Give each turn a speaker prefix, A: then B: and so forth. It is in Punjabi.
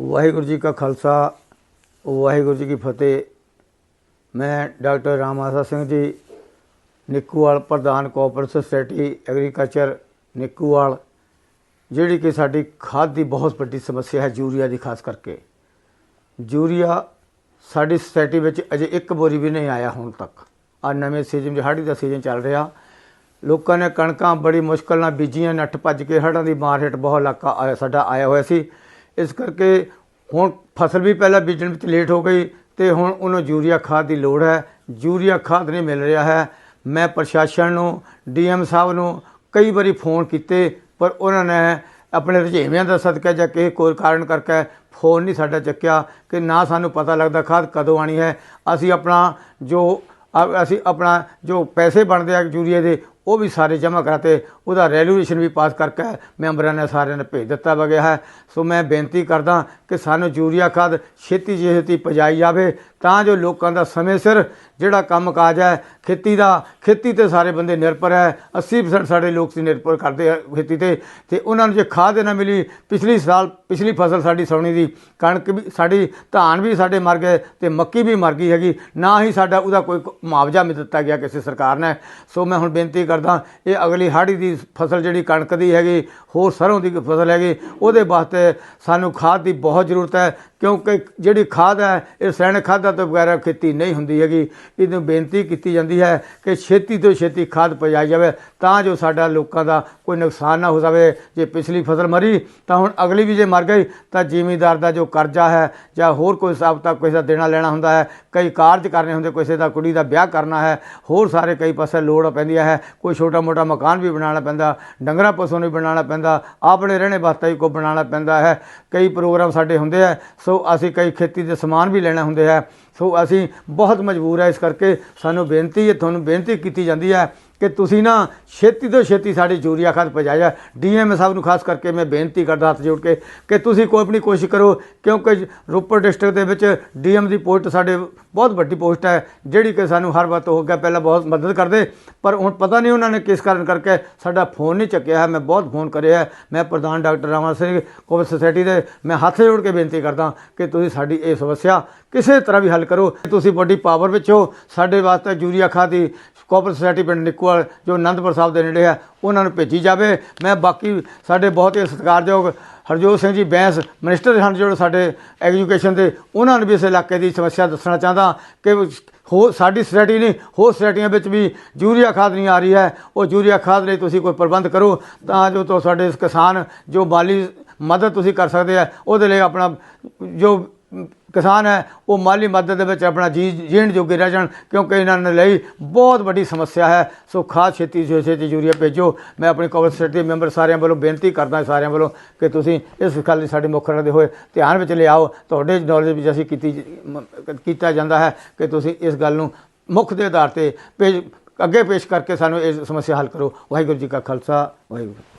A: ਵਾਹਿਗੁਰੂ ਜੀ ਕਾ ਖਾਲਸਾ, ਵਾਹਿਗੁਰੂ ਜੀ ਕੀ ਫਤਿਹ। ਮੈਂ ਡਾਕਟਰ ਰਾਮਾਸਾ ਸਿੰਘ ਜੀ, ਨਿੱਕੂਵਾਲ ਪ੍ਰਧਾਨ ਕੋਆਪਰੇਟਿਵ ਸੋਸਾਇਟੀ, ਐਗਰੀਕਲਚਰ ਨਿੱਕੂਵਾਲ, ਜਿਹੜੀ ਕਿ ਸਾਡੀ ਖਾਦ ਦੀ ਬਹੁਤ ਵੱਡੀ ਸਮੱਸਿਆ ਹੈ ਯੂਰੀਆ ਦੀ, ਖਾਸ ਕਰਕੇ। ਯੂਰੀਆ ਸਾਡੀ ਸੋਸਾਇਟੀ ਵਿੱਚ ਅਜੇ ਇੱਕ ਬੋਰੀ ਵੀ ਨਹੀਂ ਆਇਆ ਹੁਣ ਤੱਕ। ਆ ਨਵੇਂ ਸੀਜ਼ਨ ਹਾੜੀ ਦਾ ਸੀਜ਼ਨ ਚੱਲ ਰਿਹਾ। ਲੋਕਾਂ ਨੇ ਕਣਕਾਂ ਬੜੀ ਮੁਸ਼ਕਲ ਨਾਲ ਬੀਜੀਆਂ, ਨੱਠ ਭੱਜ ਕੇ ਹੜ੍ਹਾਂ ਦੀ ਮਾਰ ਹੇਠ ਬਹੁਤ ਇਲਾਕਾ ਆਇਆ, ਸਾਡਾ ਆਇਆ ਹੋਇਆ ਸੀ। ਇਸ ਕਰਕੇ ਹੁਣ ਫਸਲ ਵੀ ਪਹਿਲਾਂ ਬੀਜਣ ਵਿੱਚ ਲੇਟ ਹੋ ਗਈ ਤੇ ਹੁਣ ਉਹਨੂੰ ਯੂਰੀਆ ਖਾਦ ਦੀ ਲੋੜ ਹੈ। ਯੂਰੀਆ ਖਾਦ ਨਹੀਂ ਮਿਲ ਰਿਹਾ ਹੈ। ਮੈਂ ਪ੍ਰਸ਼ਾਸਨ ਨੂੰ, ਡੀਐਮ ਸਾਹਿਬ ਨੂੰ ਕਈ ਵਾਰੀ ਫੋਨ ਕੀਤੇ, ਪਰ ਉਹਨਾਂ ਨੇ ਆਪਣੇ ਰੁਝੇਵਿਆਂ ਦਾ ਸਦਕਾ ਜਾਂ ਕਿਸੇ ਕੋਈ ਕਾਰਨ ਕਰਕੇ ਫੋਨ ਨਹੀਂ ਸਾਡਾ ਚੱਕਿਆ ਕਿ ਨਾ ਸਾਨੂੰ ਪਤਾ ਲੱਗਦਾ ਖਾਦ ਕਦੋਂ ਆਣੀ ਹੈ। ਅਸੀਂ ਆਪਣਾ ਜੋ ਅਸੀਂ ਆਪਣਾ ਜੋ ਪੈਸੇ ਬਣਦੇ ਆ ਯੂਰੀਏ ਦੇ ਉਹ ਵੀ ਸਾਰੇ ਜਮ੍ਹਾਂ ਕਰਾਤੇ ਉਹਦਾ ਰੈਜੂਲੇਸ਼ਨ ਵੀ ਪਾਸ ਕਰਕੇ ਮੈਂਬਰਾਂ ਨੇ ਸਾਰਿਆਂ ਨੇ ਭੇਜ ਦਿੱਤਾ ਵਗਿਆ ਹੈ। ਸੋ ਮੈਂ ਬੇਨਤੀ ਕਰਦਾ ਕਿ ਸਾਨੂੰ ਯੂਰੀਆ ਖਾਦ ਛੇਤੀ ਛੇਤੀ ਪਜਾਈ ਜਾਵੇ, ਤਾਂ ਜੋ ਲੋਕਾਂ ਦਾ ਸਮੇਂ ਸਿਰ ਜਿਹੜਾ ਕੰਮ ਕਾਜ ਹੈ, ਖੇਤੀ ਦਾ, ਖੇਤੀ ਤੇ ਸਾਰੇ ਬੰਦੇ ਨਿਰਭਰ ਹੈ। 80% ਸਾਡੇ ਲੋਕ ਸੀ ਨਿਰਭਰ ਕਰਦੇ ਆ ਖੇਤੀ ਤੇ ਤੇ ਉਹਨਾਂ ਨੂੰ ਜੇ ਖਾਦ ਨਾ ਮਿਲੀ, ਪਿਛਲੀ ਸਾਲ, ਪਿਛਲੀ ਫਸਲ ਸਾਡੀ ਸੌਣੀ ਦੀ, ਕਣਕ ਵੀ, ਸਾਡੀ ਧਾਨ ਵੀ ਸਾਡੇ ਮਰ ਗਏ ਤੇ ਮੱਕੀ ਵੀ ਮਰ ਗਈ ਹੈਗੀ, ਨਾ ਹੀ ਸਾਡਾ ਉਹਦਾ ਕੋਈ ਮੁਆਵਜ਼ਾ ਮਿਲ ਦਿੱਤਾ ਗਿਆ ਕਿਸੇ ਸਰਕਾਰ ਨੇ। ਸੋ ਮੈਂ ਹੁਣ ਬੇਨਤੀ ਕਰਦਾ, ਇਹ ਅਗਲੀ ਹਾੜੀ ਦੀ ਫਸਲ ਜਿਹੜੀ ਕਣਕ ਦੀ ਹੈਗੀ, ਹੋਰ ਸਰੋਂ ਦੀ ਫਸਲ ਹੈਗੀ, ਉਹਦੇ ਵਾਸਤੇ ਸਾਨੂੰ ਖਾਦ ਦੀ ਬਹੁਤ ਜ਼ਰੂਰਤ ਹੈ। ਕਿਉਂਕਿ ਜਿਹੜੀ ਖਾਦ ਹੈ, ਇਹ ਰਸਾਇਣਕ ਖਾਦਾਂ ਤੋਂ ਬਗੈਰ ਖੇਤੀ ਨਹੀਂ ਹੁੰਦੀ ਹੈਗੀ। ਇਹਨੂੰ ਬੇਨਤੀ ਕੀਤੀ ਜਾਂਦੀ ਹੈ ਕਿ ਛੇਤੀ ਤੋਂ ਛੇਤੀ ਖਾਦ ਪਜਾਈ ਜਾਵੇ, ਤਾਂ ਜੋ ਸਾਡਾ ਲੋਕਾਂ ਦਾ ਕੋਈ ਨੁਕਸਾਨ ਨਾ ਹੋ ਜਾਵੇ। ਜੇ ਪਿਛਲੀ ਫਸਲ ਮਰੀ, ਤਾਂ ਹੁਣ ਅਗਲੀ ਵੀ ਜੇ ਮਰ ਗਈ, ਤਾਂ ਜ਼ਿਮੀਂਦਾਰ ਦਾ ਜੋ ਕਰਜ਼ਾ ਹੈ ਜਾਂ ਹੋਰ ਕੋਈ ਹਿਸਾਬ ਤਾਂ ਕਿਸੇ ਦਾ ਦੇਣਾ ਲੈਣਾ ਹੁੰਦਾ ਹੈ। ਕਈ ਕਾਰਜ ਕਰਨੇ ਹੁੰਦੇ, ਕਿਸੇ ਦਾ ਕੁੜੀ ਦਾ ਵਿਆਹ ਕਰਨਾ ਹੈ। ਹੋਰ ਸਾਰੇ ਕਈ ਪਾਸੇ ਲੋੜ ਪੈਂਦੀ ਹੈ। ਕੋਈ ਛੋਟਾ ਮੋਟਾ ਮਕਾਨ ਵੀ ਬਣਾਉਣਾ ਪੈਂਦਾ, ਡੰਗਰਾਂ ਪਸ਼ੂ ਨੂੰ ਬਣਾਉਣਾ ਪੈਂਦਾ, ਆਪਣੇ ਰਹਿਣੇ ਵਾਸਤੇ ਵੀ ਕੋ ਬਣਾਉਣਾ ਪੈਂਦਾ ਹੈ। ਕਈ ਪ੍ਰੋਗਰਾਮ ਸਾਡੇ ਹੁੰਦੇ ਆ ਸੋ ਅਸੀਂ ਕਈ ਖੇਤੀ ਦੇ ਸਮਾਨ ਵੀ ਲੈਣਾ ਹੁੰਦੇ ਹੈ। ਸੋ ਅਸੀਂ ਬਹੁਤ ਮਜਬੂਰ ਹੈ ਇਸ ਕਰਕੇ ਸਾਨੂੰ ਬੇਨਤੀ ਹੈ, ਤੁਹਾਨੂੰ ਬੇਨਤੀ ਕੀਤੀ ਜਾਂਦੀ ਹੈ ਕਿ ਤੁਸੀਂ ਨਾ ਛੇਤੀ ਤੋਂ ਛੇਤੀ ਸਾਡੀ ਯੂਰੀਆ ਖਾਦ ਪਹੁੰਚਾਇਆ ਡੀਐਮ ਸਾਹਿਬ ਨੂੰ ਖਾਸ ਕਰਕੇ ਮੈਂ ਬੇਨਤੀ ਕਰਦਾ ਹੱਥ ਜੋੜ ਕੇ ਕਿ ਤੁਸੀਂ ਕੋਈ ਆਪਣੀ ਕੋਸ਼ਿਸ਼ ਕਰੋ, ਕਿਉਂਕਿ ਰੋਪੜ ਡਿਸਟ੍ਰਿਕਟ ਦੇ ਵਿੱਚ ਡੀਐਮ ਦੀ ਪੋਸਟ ਸਾਡੇ ਬਹੁਤ ਵੱਡੀ ਪੋਸਟ ਹੈ, ਜਿਹੜੀ ਕਿ ਸਾਨੂੰ ਹਰ ਵਾਰ ਤੋਂ ਹੋ ਗਿਆ, ਪਹਿਲਾਂ ਬਹੁਤ ਮਦਦ ਕਰਦੇ, ਪਰ ਹੁਣ ਪਤਾ ਨਹੀਂ ਉਹਨਾਂ ਨੇ ਕਿਸ ਕਾਰਨ ਕਰਕੇ ਸਾਡਾ ਫੋਨ ਨਹੀਂ ਚੱਕਿਆ ਹੈ। ਮੈਂ ਬਹੁਤ ਫੋਨ ਕਰਿਆ ਮੈਂ ਪ੍ਰਧਾਨ doctor Rama Singh Covid society ਦੇ, ਮੈਂ ਹੱਥ ਜੋੜ ਕੇ ਬੇਨਤੀ ਕਰਦਾ ਕਿ ਤੁਸੀਂ ਸਾਡੀ ਇਹ ਸਮੱਸਿਆ ਕਿਸੇ ਤਰ੍ਹਾਂ ਵੀ ਹੱਲ ਕਰੋ। ਤੁਸੀਂ ਵੱਡੀ ਪਾਵਰ ਵਿੱਚ ਹੋ। ਸਾਡੇ ਵਾਸਤੇ ਯੂਰੀਆ ਖਾਦ ਦੀ ਕੋਆਪਰੇਟਿਵ ਸੁਸਾਇਟੀ ਪਿੰਡ ਨਿੱਕੂਵਾਲ ਜੋ ਅਨੰਦਪੁਰ ਸਾਹਿਬ ਦੇ ਨੇੜੇ ਹੈ, ਉਹਨਾਂ ਨੂੰ ਭੇਜੀ ਜਾਵੇ। ਮੈਂ ਬਾਕੀ ਸਾਡੇ ਬਹੁਤ ਹੀ ਸਤਿਕਾਰਯੋਗ ਹਰਜੋਤ ਸਿੰਘ ਜੀ ਬੈਂਸ ਮਿਨਿਸਟਰ ਹਨ ਜਿਹੜੇ ਸਾਡੇ ਐਜੂਕੇਸ਼ਨ ਦੇ, ਉਹਨਾਂ ਨੂੰ ਵੀ ਇਸ ਇਲਾਕੇ ਦੀ ਸਮੱਸਿਆ ਦੱਸਣਾ ਚਾਹੁੰਦਾ ਕਿ ਹੋ, ਸਾਡੀ ਸੋਸਾਇਟੀ ਨਹੀਂ, ਹੋਰ ਸੋਸਾਇਟੀਆਂ ਵਿੱਚ ਵੀ ਯੂਰੀਆ ਖਾਦ ਨਹੀਂ ਆ ਰਹੀ ਹੈ। ਉਹ ਯੂਰੀਆ ਖਾਦ ਲਈ ਤੁਸੀਂ ਕੋਈ ਪ੍ਰਬੰਧ ਕਰੋ, ਤਾਂ ਜੋ ਤੋਂ ਸਾਡੇ ਕਿਸਾਨ ਜੋ ਮਾਲੀ ਮਦਦ ਤੁਸੀਂ ਕਰ ਸਕਦੇ ਆ, ਉਹਦੇ ਲਈ ਆਪਣਾ ਜੋ ਕਿਸਾਨ ਹੈ, ਉਹ ਮਾਲੀ ਮਦਦ ਦੇ ਵਿੱਚ ਆਪਣਾ ਜੀ ਜੀਣ ਜੋਗੇ ਰਹਿ ਜਾਣ, ਕਿਉਂਕਿ ਇਹਨਾਂ ਨੇ ਲਈ ਬਹੁਤ ਵੱਡੀ ਸਮੱਸਿਆ ਹੈ। ਸੋ ਖਾਦ ਛੇਤੀ ਛੇਤੀ ਯੂਰੀਆ ਭੇਜੋ। ਮੈਂ ਆਪਣੀ ਕੌਮਲ ਸੋਸਾਇਟੀ ਦੇ ਮੈਂਬਰ ਸਾਰਿਆਂ ਵੱਲੋਂ ਬੇਨਤੀ ਕਰਦਾ ਸਾਰਿਆਂ ਵੱਲੋਂ ਕਿ ਤੁਸੀਂ ਇਸ ਗੱਲ ਨੂੰ ਸਾਡੇ ਮੁੱਖ ਰੱਖਦੇ ਹੋਏ ਧਿਆਨ ਵਿੱਚ ਲਿਆਓ ਤੁਹਾਡੇ ਨੌਲੇਜ ਵਿੱਚ ਅਸੀਂ ਕੀਤੀ ਕੀਤਾ ਜਾਂਦਾ ਹੈ ਕਿ ਤੁਸੀਂ ਇਸ ਗੱਲ ਨੂੰ ਮੁੱਖ ਦੇ ਆਧਾਰ ਤੇ ਪੇਸ਼ ਅੱਗੇ ਪੇਸ਼ ਕਰਕੇ ਸਾਨੂੰ ਇਹ ਸਮੱਸਿਆ ਹੱਲ ਕਰੋ। ਵਾਹਿਗੁਰੂ ਜੀ ਕਾ ਖਾਲਸਾ, ਵਾਹਿਗੁਰੂ।